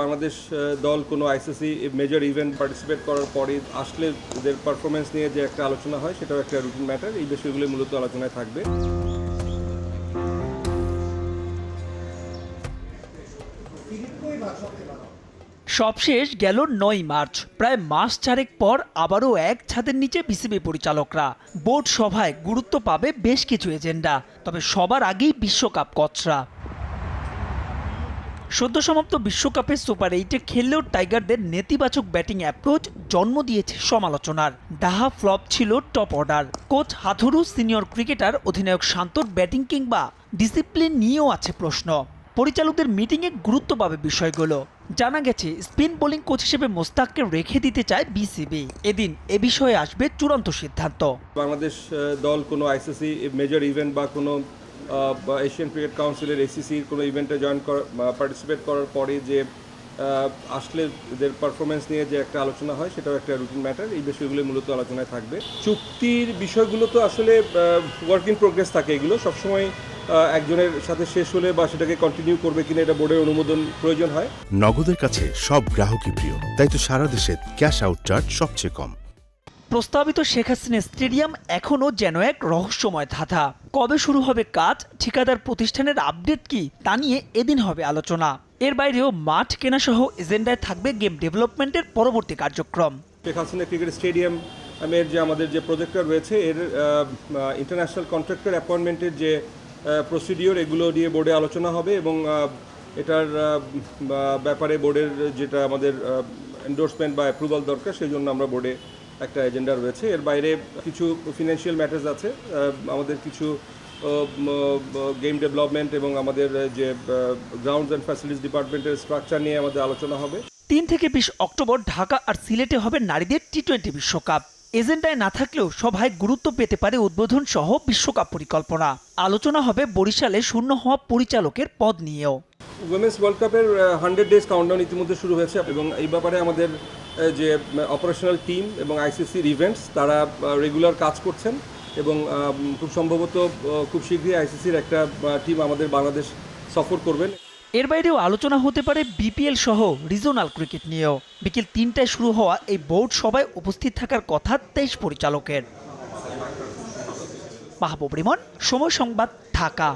বাংলাদেশ দল কোনো ICC major event participate করার পরে আসলে ওদের পারফরমেন্স নিয়ে যে একটা আলোচনা হয়, সেটাও একটা রুটিন ম্যাটার এই বিষয়গুলো মূলত আলোচনায় থাকবে। সবশেষ গেল নয় মার্চ। প্রায় মাস চারেক পর আবারও এক ছাদের নিচে বিসিবি পরিচালকরা। বোর্ড সভায় গুরুত্ব পাবে বেশ কিছু এজেন্ডা, তবে সবার আগেই বিশ্বকাপ কচরা। সদ্য সমাপ্ত বিশ্বকাপে সুপার এইটে খেললেও টাইগারদের নেতিবাচক ব্যাটিং অ্যাপ্রোচ জন্ম দিয়েছে সমালোচনার। ডাহা ফ্লপ ছিল top order. Coach Hathuru senior cricketer অধিনায়ক শান্তর ব্যাটিং কিংবা ডিসিপ্লিন নিয়েও আছে প্রশ্ন। পরিচালকদের মিটিংয়ে গুরুত্ব পাবে বিষয়গুলো। জানা গেছে, স্পিন বোলিং কোচ হিসেবে মোস্তাককে রেখে দিতে চায় বিসিবি। এদিন এ বিষয়ে আসবে চূড়ান্ত সিদ্ধান্ত। বাংলাদেশ দল কোনো আইসিসি মেজর ইভেন্ট বা কোনো এশিয়ান ক্রিকেট কাউন্সিলের এসিসির কোনো ইভেন্টে জয়েন করা পার্টিসিপেট করার পরে যে আসলে ওদের পারফরমেন্স নিয়ে যে একটা আলোচনা হয়, সেটাও একটা রুটিন ম্যাটার এই বিষয়গুলো মূলত আলোচনায় থাকবে। চুক্তির বিষয়গুলো তো আসলে ওয়ার্ক ইন প্রোগ্রেস থাকে এগুলো। সবসময় একজনের সাথে শেষ হলে বা সেটাকে কন্টিনিউ করবে কিনা এটা বোর্ডের অনুমোদন প্রয়োজন হয়। নগদের কাছে সব গ্রাহকই প্রিয়। তাই তো সারা দেশে ক্যাশ আউট চার্জ সবচেয়ে কম। প্রস্তাবিত শেখ হাসিনা স্টেডিয়াম এখনও যেন এক রহস্যময় ধাঁধা। কবে শুরু হবে কাজ, ঠিকাদার প্রতিষ্ঠানের আপডেট কি, তা নিয়ে এদিন হবে আলোচনা। এর বাইরেও মাঠ কেনাসহ এজেন্ডায় থাকবে গেম ডেভেলপমেন্টের পরবর্তী কার্যক্রম। শেখ হাসিনা ক্রিকেট স্টেডিয়াম এর যে আমাদের যে প্রজেক্টর রয়েছে, এর ইন্টারন্যাশনাল কন্ট্রাক্টর অ্যাপয়েন্টমেন্টের যে প্রসিডিওর এগুলো নিয়ে বোর্ডে আলোচনা হবে এবং এটার ব্যাপারে বোর্ডের যেটা আমাদের এন্ডোর্সমেন্ট বা অ্যাপ্রুভাল দরকার, সেই জন্য আমরা বোর্ডে একটা এজেন্ডা রয়েছে। এর বাইরে কিছু ফিনান্সিয়াল ম্যাটার্স আছে। আমাদের কিছু গেম ডেভেলপমেন্ট এবং আমাদের যে গ্রাউন্ডস অ্যান্ড ফ্যাসিলিটিস ডিপার্টমেন্টের স্ট্রাকচার নিয়ে আমাদের আলোচনা হবে। তিন থেকে বিশ অক্টোবর ঢাকা আর সিলেটে হবে নারীদের টি টোয়েন্টি বিশ্বকাপ। এজেন্ডায় না থাকলেও সভায় গুরুত্ব পেতে পারে উদ্বোধন সহ বিশ্বকাপ পরিকল্পনা। আলোচনা হবে বরিশালে শূন্য হওয়া পরিচালকের পদ নিয়েও। উইমেন্স ওয়ার্ল্ড কাপের হান্ড্রেড ডেজ কাউন্টডাউন ইতিমধ্যে শুরু হয়েছে এবং এই ব্যাপারে আমাদের যে অপারেশনাল টিম এবং আইসিসির ইভেন্টস তারা রেগুলার কাজ করছেন এবং খুব সম্ভবত খুব শীঘ্রই আইসিসির একটা টিম আমাদের বাংলাদেশ সফর করবেন। এর বাইরেও আলোচনা হতে পারে বিপিএল সহ রিজনাল ক্রিকেট নিয়েও। বিকেল তিনটায় শুরু হওয়া এই বোর্ড সভায় উপস্থিত থাকার কথা তেইশ পরিচালকের। মাহবুব রিমন, সময় সংবাদ, ঢাকা।